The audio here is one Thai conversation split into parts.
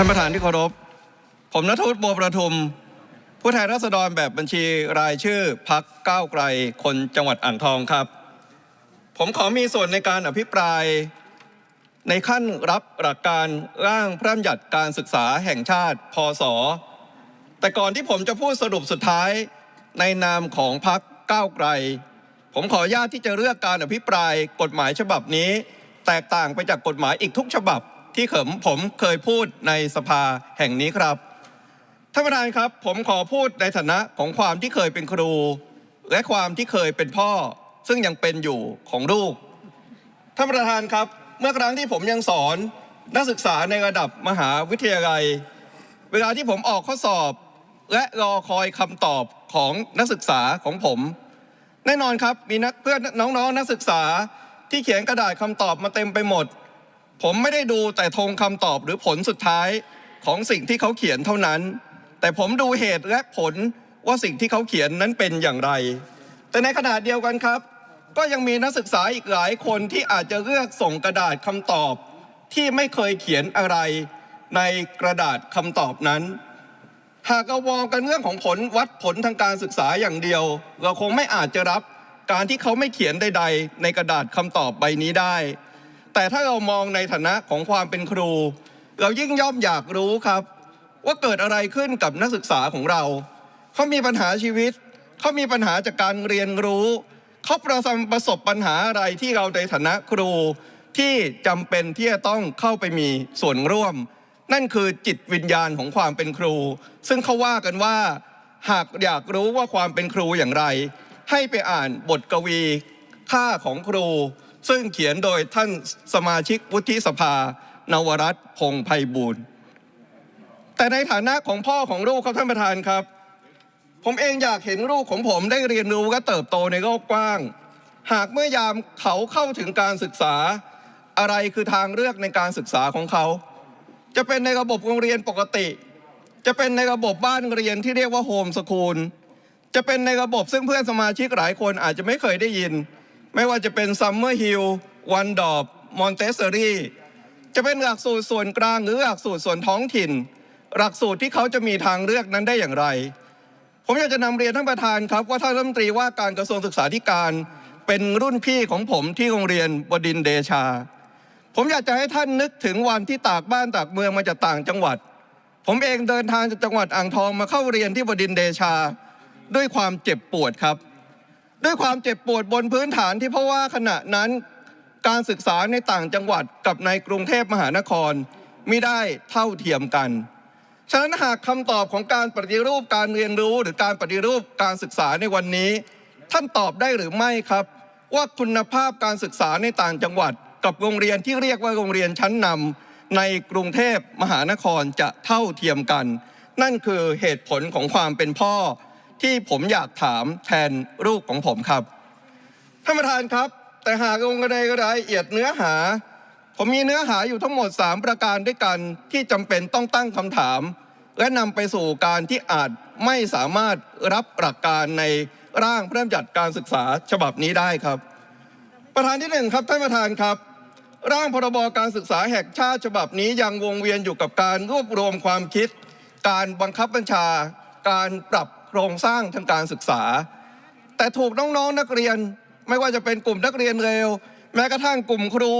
ท่านประธานที่เคารพ ผมนัทวุฒิบัวประทุม ผู้แทนราษฎรแบบบัญชีรายชื่อพักก้าวไกล คนจังหวัดอ่างทองครับ ผมขอมีส่วนในการอภิปราย ในขั้นรับหลักการร่างพระราชบัญญัติการศึกษาแห่งชาติ พศ แต่ก่อนที่ผมจะพูดสรุปสุดท้ายในนามของพักก้าวไกล ผมขออนุญาตที่จะเลือกการอภิปรายกฎหมายฉบับนี้ แตกต่างไปจากกฎหมายอีกทุกฉบับ ที่ผมผมเคยพูดในสภาแห่งนี้ครับท่านประธานครับผมขอพูดในฐานะของความที่เคยเป็นครู และความที่เคยเป็นพ่อ ซึ่งยังเป็นอยู่ของลูกท่านประธานครับ เมื่อครั้งที่ผมยังสอนนักศึกษาในระดับมหาวิทยาลัย เวลาที่ผมออกข้อสอบ และรอคอยคำตอบของนักศึกษาของผม แน่นอนครับมีนักเพื่อนน้องๆนักศึกษาที่เขียนกระดาษคำตอบมาเต็มไปหมด ผมไม่ได้ดูแต่ธงคำตอบหรือผลสุดท้ายของสิ่งที่เขาเขียนเท่านั้น แต่ผมดูเหตุและผลว่าสิ่งที่เขาเขียนนั้นเป็นอย่างไร แต่ในขณะเดียวกันครับ ก็ยังมีนักศึกษาอีกหลายคนที่อาจจะเลือกส่งกระดาษคำตอบที่ไม่เคยเขียนอะไรในกระดาษคำตอบนั้น หากเรามองกันเรื่องของผลวัดผลทางการศึกษาอย่างเดียว เราคงไม่อาจจะรับการที่เขาไม่เขียนใด ๆ ในกระดาษคำตอบใบนี้ได้ แต่ถ้าเรามองในฐานะของความเป็นครู เรายิ่งย่อมอยากรู้ครับ ว่าเกิดอะไรขึ้นกับนักศึกษาของเรา เขามีปัญหาชีวิต เขามีปัญหาจากการเรียนรู้ เขาประสบประสบปัญหาอะไรที่เราในฐานะครู ที่จำเป็นที่จะต้องเข้าไปมีส่วนร่วม นั่นคือจิตวิญญาณของความเป็นครู ซึ่งเขาว่ากันว่า หากอยากรู้ว่าความเป็นครูอย่างไร ให้ไปอ่านบทกวี ค่าของครู ซึ่งเขียนโดยท่านสมาชิกวุฒิสภา นวรัตพงไพบูลย์แต่ในฐานะของพ่อของลูกครับท่านประธานครับ ผมเองอยากเห็นลูกของผมได้เรียนรู้และเติบโตในโลกกว้าง หากเมื่อยามเขาเข้าถึงการศึกษา อะไรคือทางเลือกในการศึกษาของเขา จะเป็นในระบบโรงเรียนปกติ จะเป็นในระบบบ้านเรียนที่เรียกว่าโฮมสคูลจะเป็นในระบบซึ่งเพื่อนสมาชิกหลายคนอาจจะไม่เคยได้ยิน ไม่ว่าจะเป็นซัมเมอร์ฮิลวันดอบมอนเตสซอรี่จะเป็นหลักสูตรส่วนกลางหรือหลักสูตรส่วนท้องถิ่น หลักสูตรที่เขาจะมีทางเลือกนั้นได้อย่างไร ผมอยากจะนำเรียนท่านประธานครับ ว่าท่านรัฐมนตรีว่าการกระทรวงศึกษาธิการ เป็นรุ่นพี่ของผมที่โรงเรียนบดินเดชา ผมอยากจะให้ท่านนึกถึงวันที่ตากบ้านตากเมืองมาจากต่างจังหวัด ผมเองเดินทางจากจังหวัดอ่างทองมาเข้าเรียนที่บดินเดชา ด้วยความเจ็บปวดครับ ด้วยความเจ็บปวดบนพื้นฐานที่เพราะว่าขณะนั้นการศึกษาในต่างจังหวัดกับในกรุงเทพมหานครไมิได้เท่าเทียมกัน ฉะนั้นหากคำตอบของการปฏิรูปการเรียนรู้หรือการปฏิรูปการศึกษาในวันนี้ ท่านตอบได้หรือไม่ครับ ว่าคุณภาพการศึกษาในต่างจังหวัด กับโรงเรียนที่เรียกว่าโรงเรียนชั้นนำในกรุงเทพมหานครจะเท่าเทียมกัน นั่นคือเหตุผลของความเป็นพ่อ ที่ผมอยากถามแทนลูกของผมครับท่านประธานครับ แต่หากลงรายละเอียดเนื้อหา ผมมีเนื้อหาอยู่ทั้งหมด 3 ประการด้วยกันที่จำเป็นต้องตั้งคำถาม และนำไปสู่การที่อาจไม่สามารถรับหลักการในร่างพระราชบัญญัติการศึกษาฉบับนี้ได้ครับ ประธานที่หนึ่งครับท่านประธานครับ ร่างพรบการศึกษาแห่งชาติฉบับนี้ยังวงเวียนอยู่กับการรวบรวมความคิด การบังคับบัญชา การปรับ โครงสร้างทางการศึกษา แต่ถูกน้องๆนักเรียน ไม่ว่าจะเป็นกลุ่มนักเรียนเร็ว แม้กระทั่งกลุ่มครู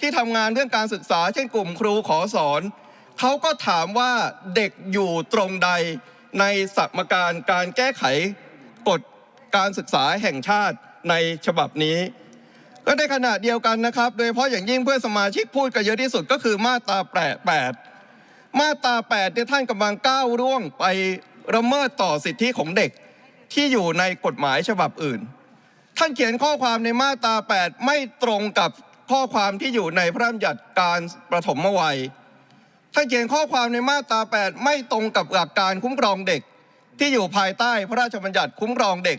ที่ทำงานเรื่องการศึกษา เช่นกลุ่มครูขอสอนเขาก็ถามว่าเด็กอยู่ตรงใดในสมการการแก้ไขกฎการศึกษาแห่งชาติในฉบับนี้ ก็ในขณะเดียวกันนะครับ โดยเฉพาะอย่างยิ่งเพื่อนสมาชิกพูดกันเยอะที่สุดก็คือมาตราแปดแปดมาตราแปดเนี่ยท่านกำลังก้าวร่วงไป ละเมิดต่อสิทธิของเด็กที่อยู่ในกฎหมายฉบับอื่น ท่านเขียนข้อความในมาตรา 8 ไม่ตรงกับข้อความที่อยู่ในพระราชบัญญัติการประถมวัย ท่านเขียนข้อความในมาตรา 8 ไม่ตรงกับหลักการคุ้มครองเด็ก ที่อยู่ภายใต้พระราชบัญญัติคุ้มครองเด็ก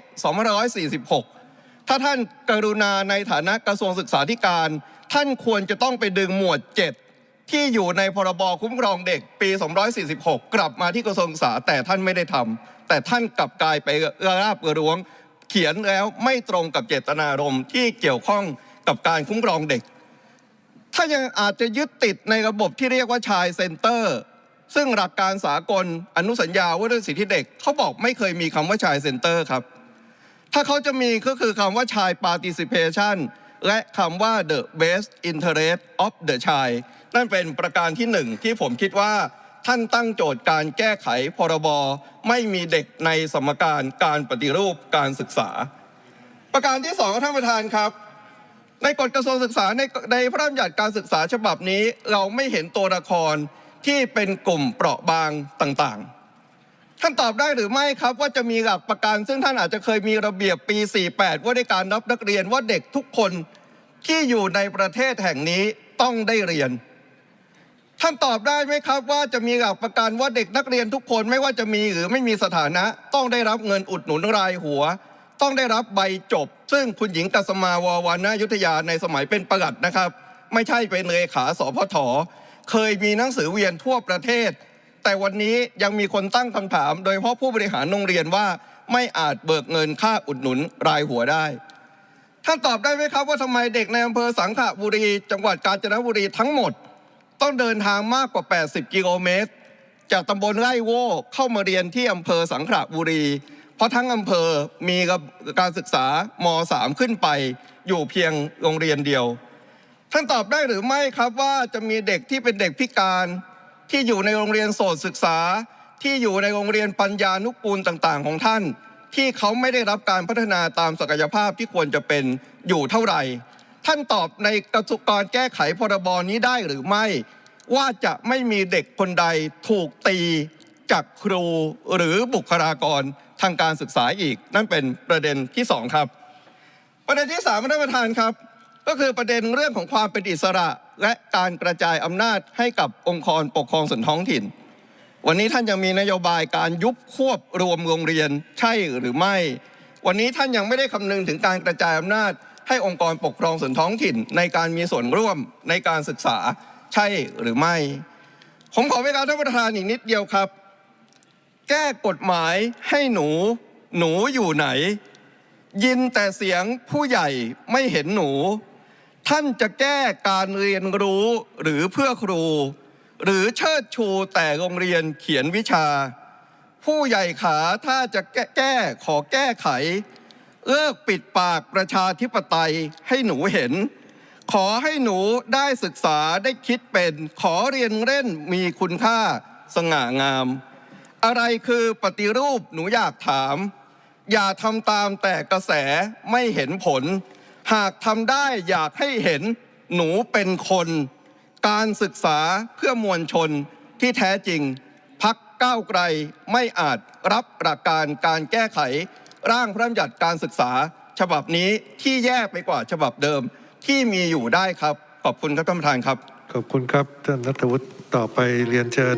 246 ถ้าท่านกรุณาในฐานะกระทรวงศึกษาธิการ ท่านควรจะต้องไปดึงหมวด 7 ที่อยู่ในพรบคุ้มครองเด็กปี 246 กลับมาที่กระทรวงศึกษาแต่ท่านไม่ได้ทำแต่ท่านกลับกลายไประราบกระร้วง เขียนแล้วไม่ตรงกับเจตนารมณ์ที่เกี่ยวข้องกับการคุ้มครองเด็ก ถ้ายังอาจจะยึดติดในระบบที่เรียกว่าชายเซ็นเตอร์ ซึ่งหลักการสากลอนุสัญญาว่าด้วยสิทธิเด็กเขาบอกไม่เคยมีคำว่าชายเซ็นเตอร์ครับ ถ้าเขาจะมีก็คือคำว่าชาย participation และคำว่า the best interest of the child นั่นเป็นประการที่หนึ่งที่ผมคิดว่าท่านตั้งโจทย์การแก้ไขพรบไม่มีเด็กในสมการการปฏิรูปการศึกษา ประการที่สองท่านประธานครับ ในกฎกระทรวงศึกษาในในพระราชบัญญัติการศึกษาฉบับนี้เราไม่เห็นตัวละครที่เป็นกลุ่มเปราะบางต่างๆ ท่านตอบได้หรือไม่ครับว่าจะมีหลักประกันซึ่งท่านอาจจะเคยมีระเบียบปี 48 ว่าในการนับนักเรียนว่าเด็กทุกคนที่อยู่ในประเทศแห่งนี้ต้องได้เรียน ท่านตอบได้ไหมครับว่าจะมีหลักประกันว่าเด็กนักเรียนทุกคนไม่ว่าจะมีหรือไม่มีสถานะ ต้องได้รับเงินอุดหนุนรายหัว ต้องได้รับใบจบ ซึ่งคุณหญิงกัสมาวาวานายุทธยาในสมัยเป็นประหลัดนะครับ ไม่ใช่เป็นเลขาสพทเคยมีหนังสือเวียนทั่วประเทศ แต่วันนี้ยังมีคนตั้งคำถาม โดยเฉพาะผู้บริหารโรงเรียนว่าไม่อาจเบิกเงินค่าอุดหนุนรายหัวได้ท่านตอบได้ไหมครับว่าทำไมเด็กในอำเภอสังขบุรี จังหวัดกาญจนบุรีทั้งหมด ต้องเดินทางมากกว่า 80 กิโลเมตร จากตำบลไร่โว่เข้ามาเรียนที่อำเภอสังขละบุรี เพราะทั้งอำเภอมีการศึกษาม3ขึ้นไป อยู่เพียงโรงเรียนเดียว ท่านตอบได้หรือไม่ครับว่าจะมีเด็กที่เป็นเด็กพิการที่อยู่ในโรงเรียนโสตศึกษาที่อยู่ในโรงเรียนปัญญานุกูลต่างๆ ของท่าน ที่เขาไม่ได้รับการพัฒนาตามศักยภาพที่ควรจะเป็นอยู่เท่าไหร่ ท่านตอบในกระทรวงการแก้ไขพรบนี้ได้หรือไม่ ว่าจะไม่มีเด็กคนใดถูกตีจากครูหรือบุคลากรทางการศึกษาอีก นั่นเป็นประเด็นที่สองครับ ประเด็นที่สามท่านประธานครับ ก็คือประเด็นเรื่องของความเป็นอิสระและการกระจายอำนาจให้กับองค์กรปกครองส่วนท้องถิ่น วันนี้ท่านยังมีนโยบายการยุบควบรวมโรงเรียนใช่หรือไม่ วันนี้ท่านยังไม่ได้คำนึงถึงการกระจายอำนาจ ให้องค์กรปกครองส่วนท้องถิ่น ในการมีส่วนร่วมในการศึกษาใช่หรือไม่ ผมขอเวลาท่านประธานอีกนิดเดียวครับ แก้กฎหมายให้หนู หนูอยู่ไหน ยินแต่เสียงผู้ใหญ่ไม่เห็นหนู ท่านจะแก้การเรียนรู้หรือเพื่อครู หรือเชิดชูแต่โรงเรียนเขียนวิชา ผู้ใหญ่ขาถ้าจะแก้แก้ขอแก้ไข เลิกปิดปากประชาธิปไตยให้หนูเห็น ขอให้หนูได้ศึกษาได้คิดเป็น ขอเรียนเล่นมีคุณค่าสง่างาม อะไรคือปฏิรูปหนูอยากถาม อย่าทำตามแต่กระแสไม่เห็นผล หากทำได้อยากให้เห็นหนูเป็นคน การศึกษาเพื่อมวลชนที่แท้จริงพักก้าวไกลไม่อาจรับหลักการการแก้ไข ร่างพระราชบัญญัติการศึกษาฉบับนี้ที่แย่ไปกว่าฉบับเดิมที่มีอยู่ได้ครับ ขอบคุณครับท่านประธานครับ ขอบคุณครับท่านนัฐวุฒิต่อไปเรียนเชิญ